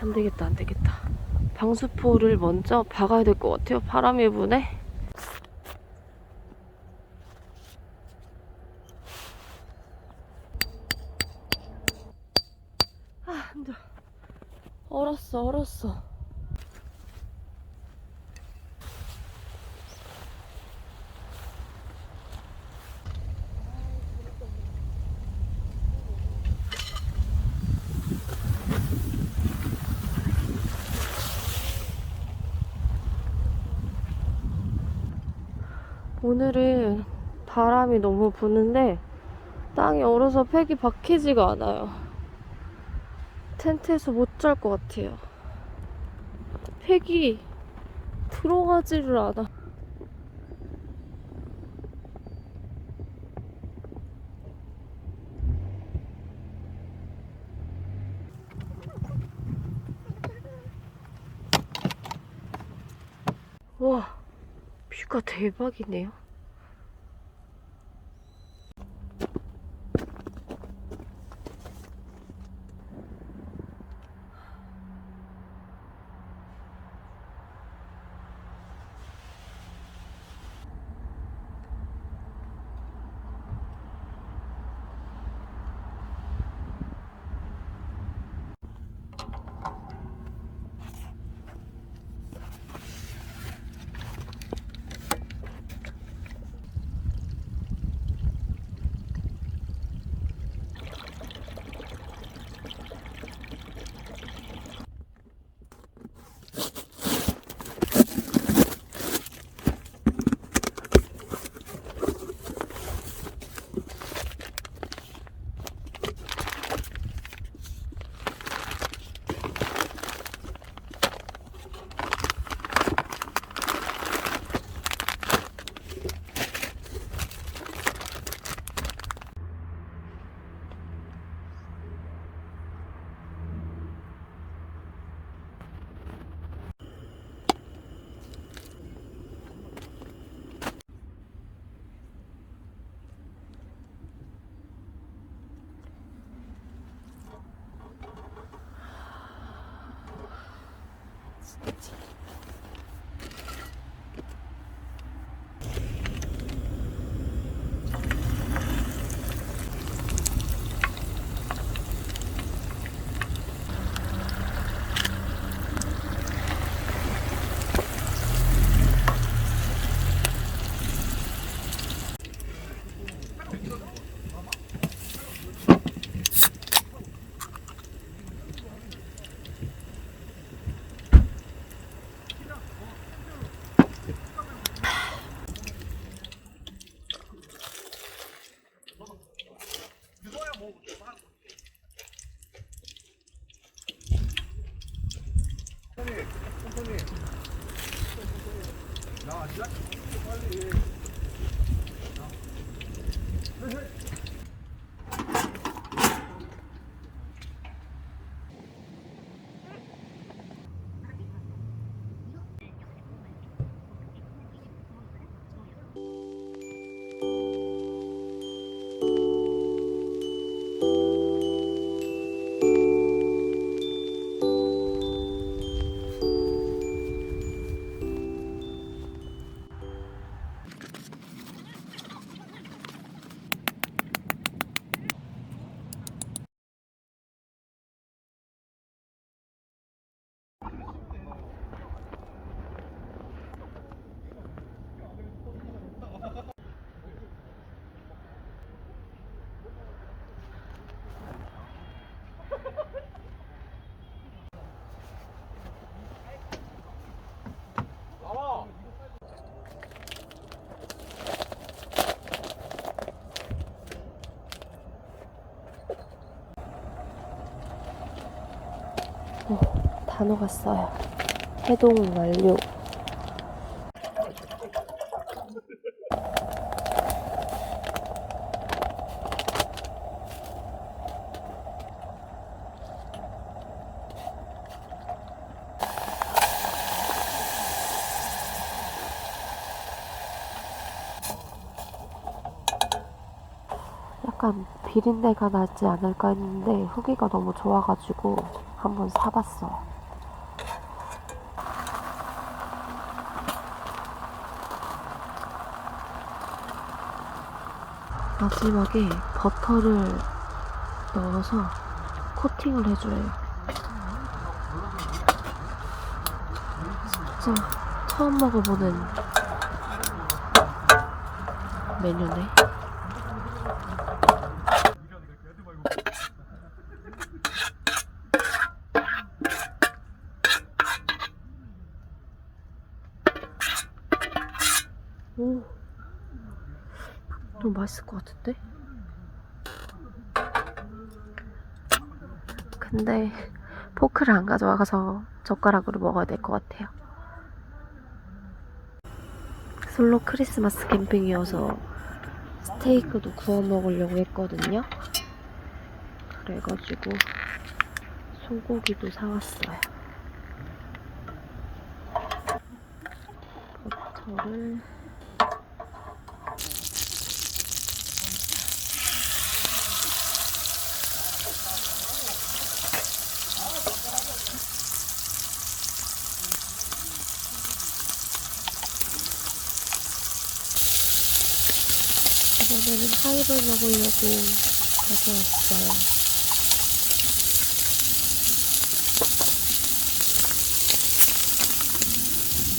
안 되겠다, 안 되겠다. 방수포를 먼저 박아야 될 것 같아요. 바람이 부네. 오늘은 바람이 너무 부는데 땅이 얼어서 팩이 박히지가 않아요. 텐트에서 못 잘 것 같아요. 팩이 들어가지를 않아. 와, 뷰가 대박이네요. 다 녹았어요. 해동 완료. 약간 비린내가 나지 않을까 했는데 후기가 너무 좋아가지고 한번 사봤어요. 마지막에 버터를 넣어서 코팅을 해줘요. 진짜 처음 먹어보는 메뉴네. 너무 맛있을 것 같은데? 근데 포크를 안 가져와서 젓가락으로 먹어야 될 것 같아요. 솔로 크리스마스 캠핑이어서 스테이크도 구워 먹으려고 했거든요. 그래가지고 소고기도 사왔어요. 버터를 이번에는 하이볼 먹으려고 가져왔어요.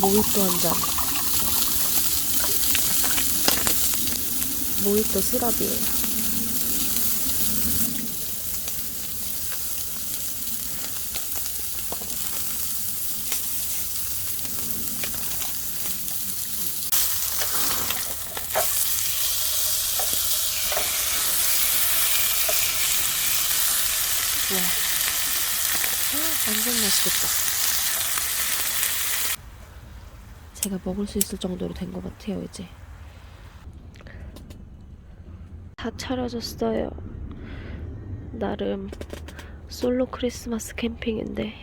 모히또 한 잔. 모히또 시럽이에요. 와. 완전 맛있겠다. 제가 먹을 수 있을 정도로 된 것 같아요, 이제. 다 차려졌어요. 나름 솔로 크리스마스 캠핑인데.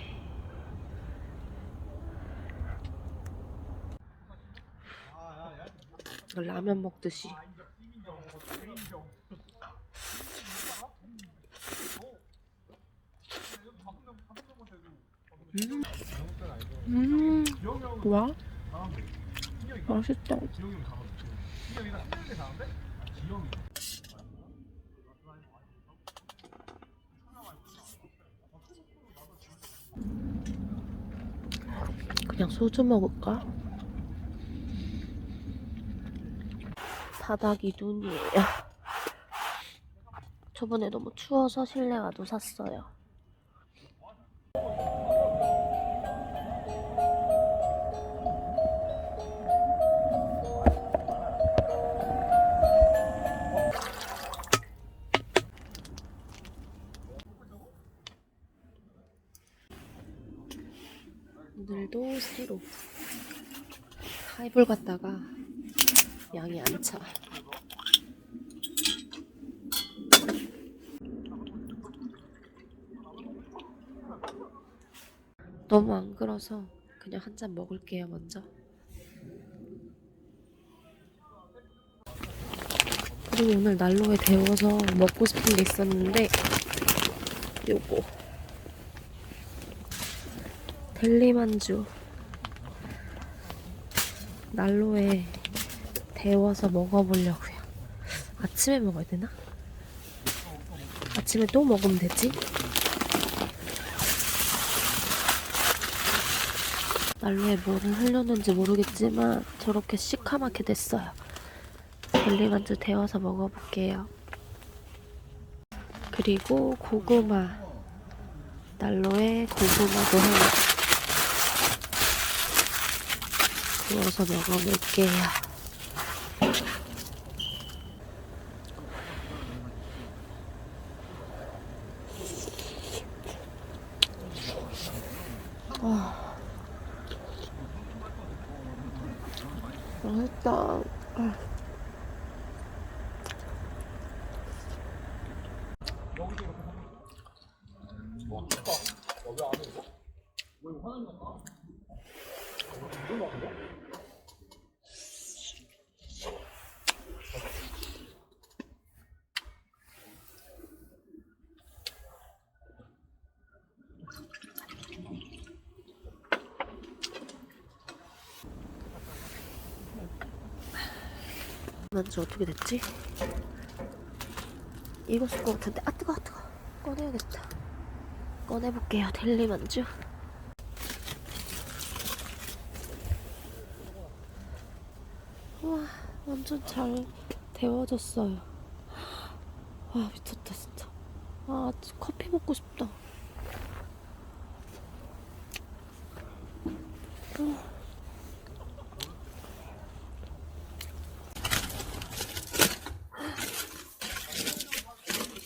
라면 먹듯이. 음, 와, 맛있다. 그냥 소주 먹을까? 바닥이 눈이에요. 저번에 너무 추워서 실내 와도 샀어요. 하이볼 갔다가 양이 안 차. 너무 안 그러서 그냥 한 잔 먹을게요 먼저. 그리고 오늘 난로에 데워서 먹고 싶은 게 있었는데 요거 델리만주 난로에 데워서 먹어보려고요. 아침에 먹어야 되나? 아침에 또 먹으면 되지? 난로에 뭐를 흘렸는지 모르겠지만 저렇게 시커멓게 됐어요. 델리만주 데워서 먹어볼게요. 그리고 고구마 난로에 고구마도 하나 구워서 먹어볼게요. 아, 맛있다. 난지 어떻게 됐지? 익었을 것 같은데. 아 뜨거 뜨거. 꺼내야겠다. 꺼내볼게요 델리 만주. 와 완전 잘 데워졌어요. 와 미쳤다 진짜. 아 커피 먹고 싶다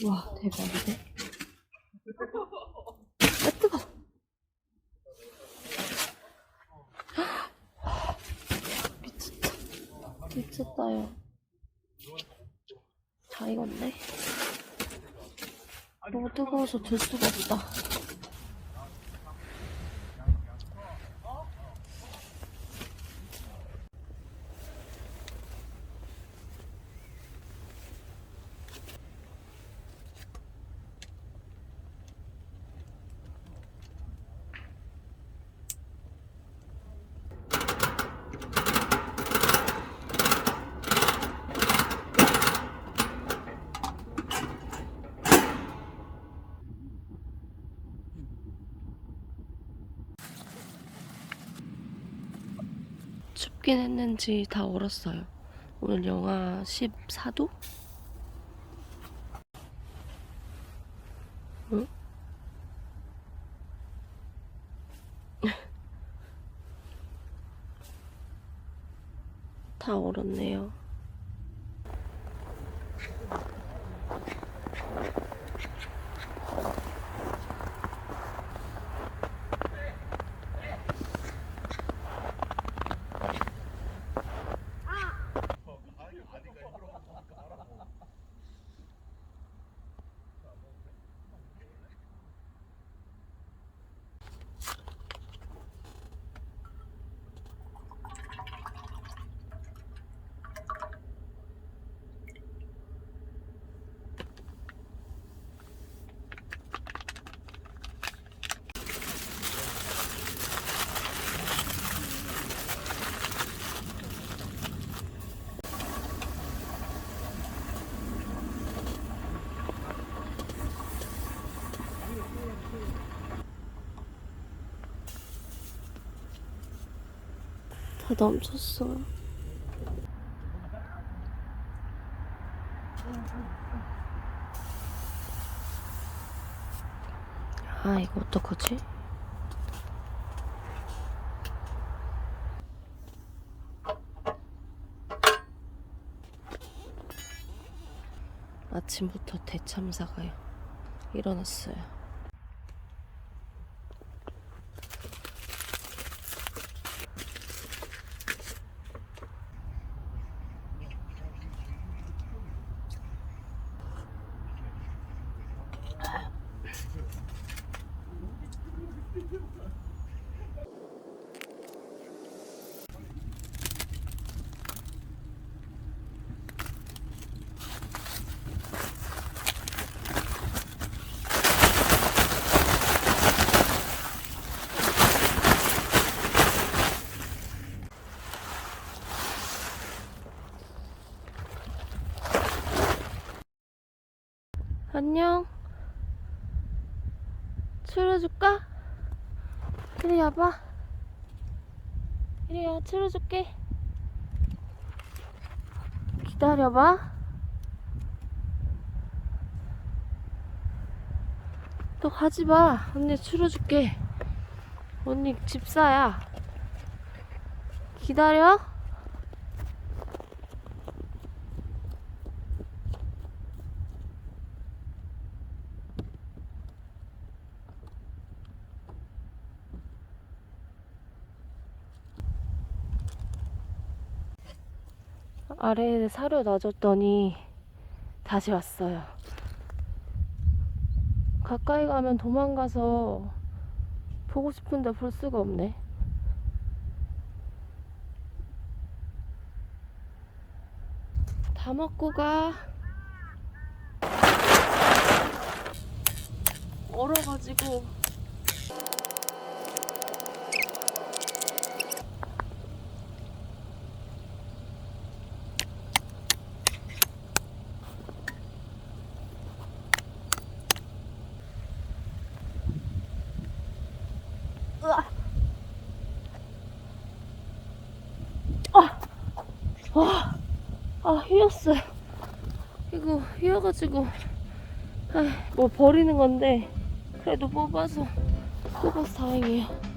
와 대박이네 아 뜨거. 미쳤다. 미쳤다요. 다 익었네. 너무 뜨거워서 들 수가 없다 춥긴 했는지 다 얼었어요 오늘 영하 14도? 응? 다 얼었네요. 다 넘쳤어요. 아, 이거 어떡하지? 아침부터 대참사가 일어났어요. 안녕. 치료줄까? 이리 와봐. 이리 와, 치료줄게. 기다려봐. 너 가지 마. 언니 치료줄게. 언니 집사야. 기다려. 아래에 사료 놔줬더니 다시 왔어요. 가까이 가면 도망가서 보고 싶은데 볼 수가 없네. 다 먹고 가. 얼어가지고. 와, 아, 휘었어요. 이거 휘어가지고, 아, 뭐 버리는 건데, 그래도 뽑아서, 뽑아서 다행이에요.